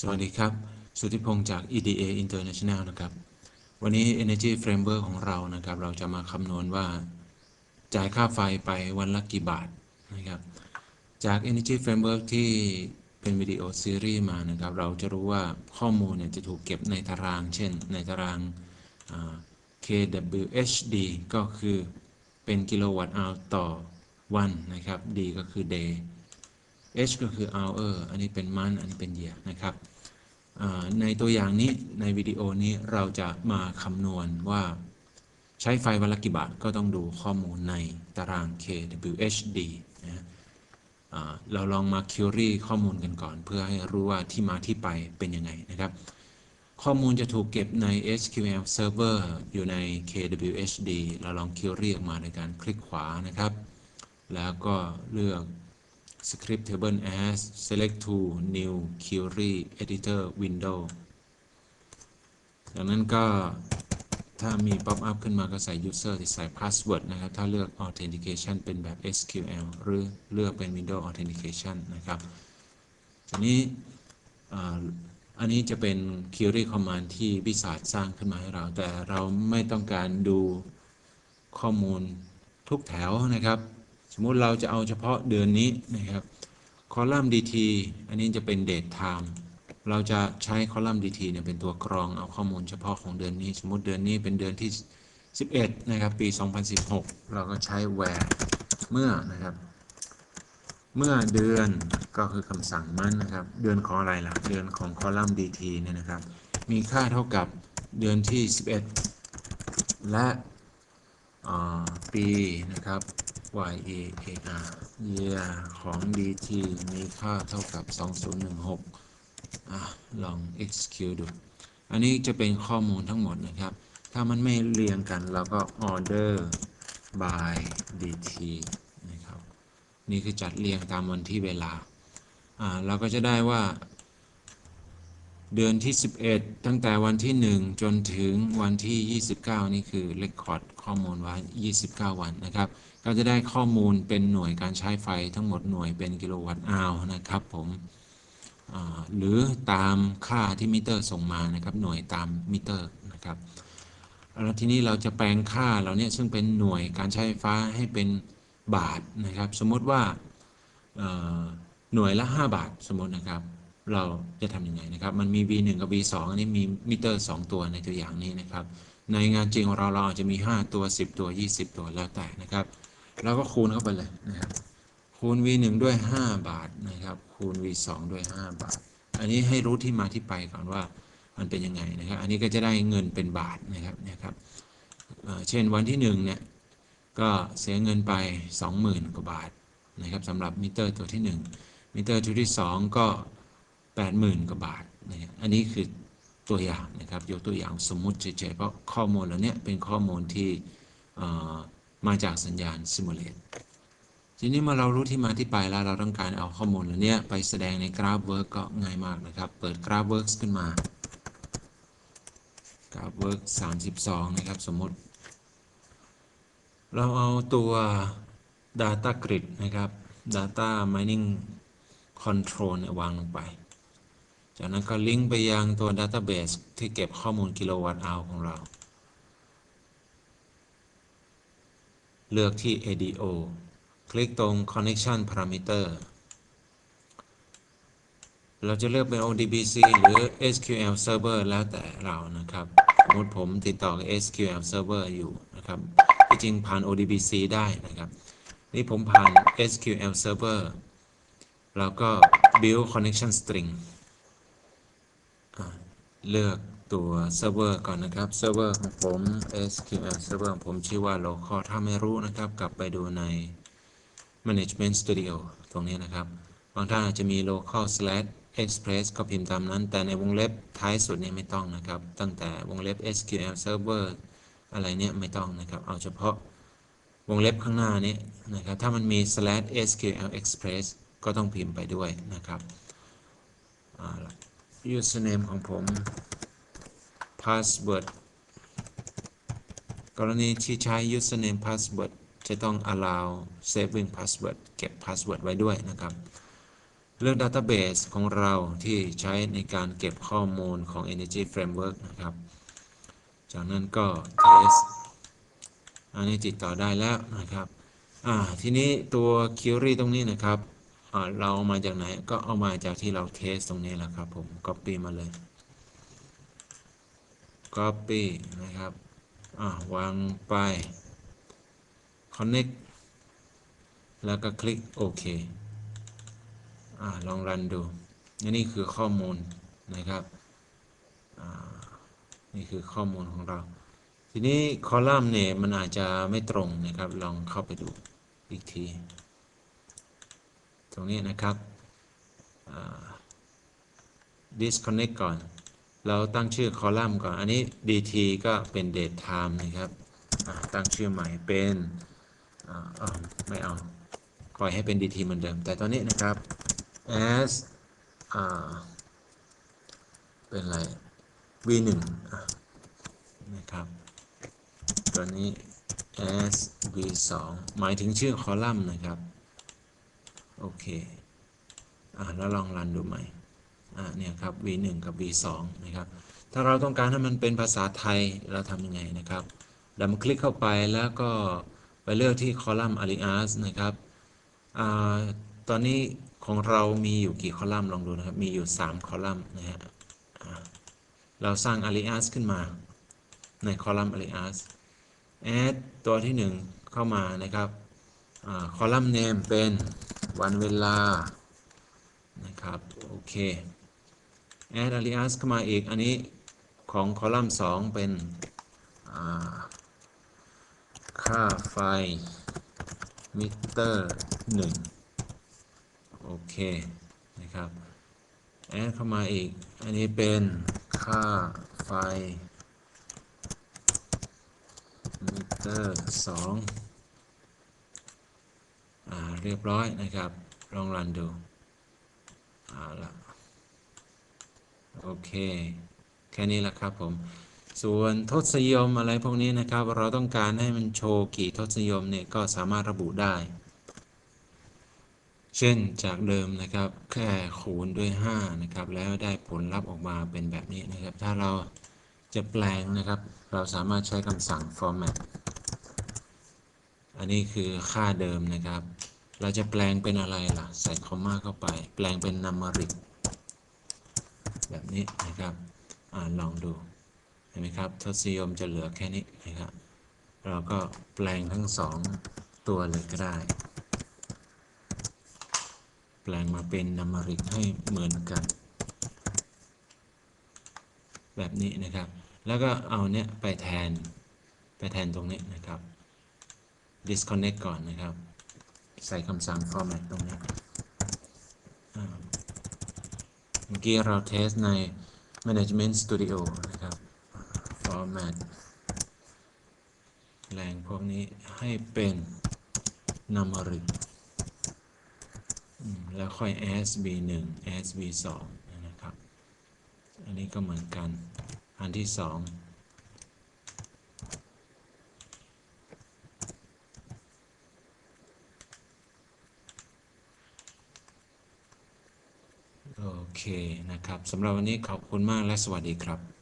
สวัสดีครับ สุทธิพงศ์จาก EDA International นะครับ วันนี้ Energy Framework ของเรานะครับ เราจะมาคำนวณว่า จ่ายค่าไฟไปวันละกี่บาทนะครับ จาก Energy Framework ที่เป็นวิดีโอซีรีส์มานะครับ เราจะรู้ว่าข้อมูลเนี่ยจะถูกเก็บในตาราง เช่น ในตาราง kWhd ก็คือเป็นกิโลวัตต์อต่อวันนะครับ d ก็คือ day h ก็คือ hour อันนี้เป็น month อันนี้เป็น year นะครับในตัวอย่างนี้ในวิดีโอนี้เราจะมาคำนวณว่าใช้ไฟวันละกี่บาทก็ต้องดูข้อมูลในตาราง kWhd นะเราลองมา query ข้อมูลกันก่อน เพื่อให้รู้ว่าที่มาที่ไปเป็นยังไงนะครับ ข้อมูลจะถูกเก็บใน SQL Server อยู่ใน KWHD เราลอง query ออกมาในการคลิกขวานะครับ แล้วก็เลือก script table as select to new query editor window จากนั้นก็ถ้ามี pop up ขึ้นมาก็ใส่ user ที่ใส่ password นะครับ ถ้าเลือก authentication เป็นแบบ SQL หรือเลือกเป็น window authentication นะครับ ทีนี้อันนี้จะเป็น query command ที่วิสาสร้างขึ้นมาให้เรา แต่เราไม่ต้องการดูข้อมูลทุกแถวนะครับ สมมุติเราจะเอาเฉพาะเดือนนี้นะครับคอลัมน์ dt อันนี้จะเป็น date time เราจะใช้คอลัมน์ dt เนี่ยเป็นตัวกรองเอาข้อมูลเฉพาะของเดือนนี้ สมมติเดือนนี้เป็นเดือนที่ 11 นะครับ ปี 2016 เราก็ใช้ where เมื่อนะครับ เมื่อเดือนก็คือคำสั่งมันนะครับ เดือนของอะไรล่ะ เดือนของคอลัมน์ dt เนี่ยนะครับ มีค่าเท่ากับเดือนที่ 11 และอ่าปีนะครับ y a a r year ของ dt มีค่าเท่ากับ 2016อะลอง execute ดู อันนี้จะเป็นข้อมูลทั้งหมดนะครับ ถ้ามันไม่เรียงกันเราก็ order by dt นะครับ นี่คือจัดเรียงตามวันที่เวลา อ่าเราก็จะได้ว่า เดือนที่ 11 ตั้งแต่วันที่ 1 จนถึงวันที่ 29 นี่คือ record ข้อมูลไว้29 วันนะครับ ก็จะได้ข้อมูลเป็นหน่วยการใช้ไฟทั้งหมดหน่วยเป็นกิโลวัตต์อาวนะครับผมหรือตามค่าที่มิเตอร์ส่งมานะครับหน่วยตามมิเตอร์นะครับแล้วทีนี้เราจะแปลงค่าเหล่านี้ซึ่งเป็นหน่วยการใช้ไฟฟ้าให้เป็นบาทนะครับ สมมติว่าหน่วยละ 5 บาทสมมตินะครับ เราจะทำยังไงนะครับ มันมี V1 กับ V2 อันนี้มีมิเตอร์ 2 ตัวในตัวอย่างนี้นะครับ ในงานจริงของเราเราอาจจะมี 5 ตัว 10 ตัว 20 ตัวแล้วแต่นะครับ เราก็คูณเข้าไปเลยนะครับ คูณ V1 ด้วย 5 บาทนะครับ คูณ V2 ด้วย 5 บาท อันนี้ให้รู้ที่มาที่ไปก่อนว่ามันเป็นยังไงนะครับ อันนี้ก็จะได้เงินเป็นบาทนะครับนะครับเเช่นวันที่1เนี่ยก็เสียเงินไป 20,000 กว่าบาทนะครับสำหรับมิเตอร์ตัวที่ 1 มิเตอร์ตัวที่ 2 ก็ 80,000 กว่าบาทนะอันนี้คือตัวอย่างนะครับยกตัวอย่างสมมุติเฉยๆเพราะข้อมูลเหล่านี้เป็นข้อมูลที่อ่อ มาจากสัญญาณซิมูเลตทีนี้เมื่อเรารู้ที่มาที่ไปแล้วเราต้องการเอาข้อมูลเหล่านี้ไปแสดงในกราฟเวิร์กก็ง่ายมากนะครับ เปิดกราฟเวิร์กขึ้นมากราฟเวิร์ก32นะครับสมมติ เราเอาตัว Data Grid นะครับ Data Mining Control เนี่ยวางลงไป จากนั้นก็ลิงก์ไปยังตัว Database ที่เก็บข้อมูลกิโลวัตต์อาวของเรา เลือกที่ ADO คลิกตรง Connection Parameter เราจะเลือกเป็น ODBC หรือ SQL Server แล้วแต่เรานะครับ สมมติผมติดต่อกับ SQL Server อยู่นะครับ ที่จริงผ่าน ODBC ได้นะครับ นี่ผมผ่าน SQL Server แล้วก็ build connection string เลือก ตัว server ก่อนนะครับ server ของผม SQL server ของผมชื่อว่า local ถ้าไม่รู้นะครับ กลับไปดูใน management studio ตรงนี้นะครับ บางท่านอาจจะมี local slash express ก็พิมพ์ตามนั้น แต่ในวงเล็บท้ายสุดนี่ไม่ต้องนะครับ ตั้งแต่วงเล็บ SQL server อะไรเนี่ยไม่ต้องนะครับ เอาเฉพาะวงเล็บข้างหน้านี้นะครับ ถ้ามันมี slash SQL express ก็ต้องพิมพ์ไปด้วยนะครับ username ของผม password กรณีที่ใช้ username password จะต้อง allow saving password เก็บ password ไว้ด้วยนะครับ เลือก Database ของเราที่ใช้ในการเก็บข้อมูลของ Energy Framework นะครับ จากนั้นก็ test อันนี้ติดต่อได้แล้วนะครับทีนี้ตัว query ตรงนี้นะครับเราเอามาจากไหนก็เอามาจากที่เราเทสตรงนี้แหละครับผม copy มาเลย copy นะครับ อ่าวางไป connect แล้วก็คลิกโอเค อ่าลองรันดูและนี่คือข้อมูลนะครับ นี่คือข้อมูลของเรา ทีนี้คอลัมน์เนี่ยมันอาจจะไม่ตรงนะครับ ลองเข้าไปดูอีกที ตรงนี้นะครับ disconnect ก่อน เราตั้งชื่อคอลัมน์ก่อน อันนี้ dt ก็เป็น date time นะครับ ตั้งชื่อใหม่เป็นไม่เอาปล่อยให้เป็น dt เหมือนเดิม แต่ตอนนี้นะครับ as เป็นอะไร v1 อะนะครับตัวนี้ as v2 หมายถึงชื่อคอลัมน์นะครับ โอเค อ่าแล้วลองรันดูใหม่ เนี่ยครับ v1 กับ v2 นะครับ ถ้าเราต้องการให้มันเป็นภาษาไทยเราทำยังไงนะครับ เรามาคลิกเข้าไปแล้วก็ไปเลือกที่คอลัมน์ alias นะครับอ่าตอนนี้ของเรามีอยู่กี่คอลัมน์ลองดูนะครับ มีอยู่ 3 คอลัมน์นะฮะเราสร้าง alias ขึ้นมา ในคอลัมน์ alias add ตัวที่ 1 เข้ามานะครับอ่าคอลัมน์ name เป็นวันเวลานะครับ โอเค add alias เข้ามาอีก อันนี้ของคอลัมน์ 2 เป็นค่าไฟ มิเตอร์ 1 โอเค นะครับ แอดเข้ามาอีก อันนี้เป็นค่าไฟ มิเตอร์2อ่าเรียบร้อยนะครับ ลองรันดู เอาละ โอเค แค่นี้แหละครับผม ส่วนทศนิยมอะไรพวกนี้นะครับ เราต้องการให้มันโชว์กี่ทศนิยมเนี่ยก็สามารถระบุได้ เช่นจากเดิมนะครับแค่คูณด้วย 5 นะครับ แล้วได้ผลลัพธ์ออกมาเป็นแบบนี้นะครับ ถ้าเราจะแปลงนะครับ เราสามารถใช้คำสั่ง format อันนี้คือค่าเดิมนะครับ เราจะแปลงเป็นอะไรล่ะ ใส่คอมมาเข้าไป แปลงเป็น numeric แบบนี้นะครับอ่าลองดูเห็นไหมครับทศนิยมจะเหลือแค่นี้นะครับ เราก็แปลงทั้งสองตัวเลยก็ได้ แปลงมาเป็นนัมมาริกให้เหมือนกัน แบบนี้นะครับ แล้วก็เอาเนี้ยไปแทนไปแทนตรงนี้นะครับ disconnect ก่อนนะครับ ใส่คำสั่ง format ตรงนี้ เมื่อกี้เราเทสใน Management Studio นะครับ Format แหล่งพวกนี้ให้เป็น Numeric แล้วค่อย SB 1 SB 2นะครับ อันนี้ก็เหมือนกัน อันที่ 2 นะครับสำหรับวันนี้ขอบคุณมากและสวัสดีครับ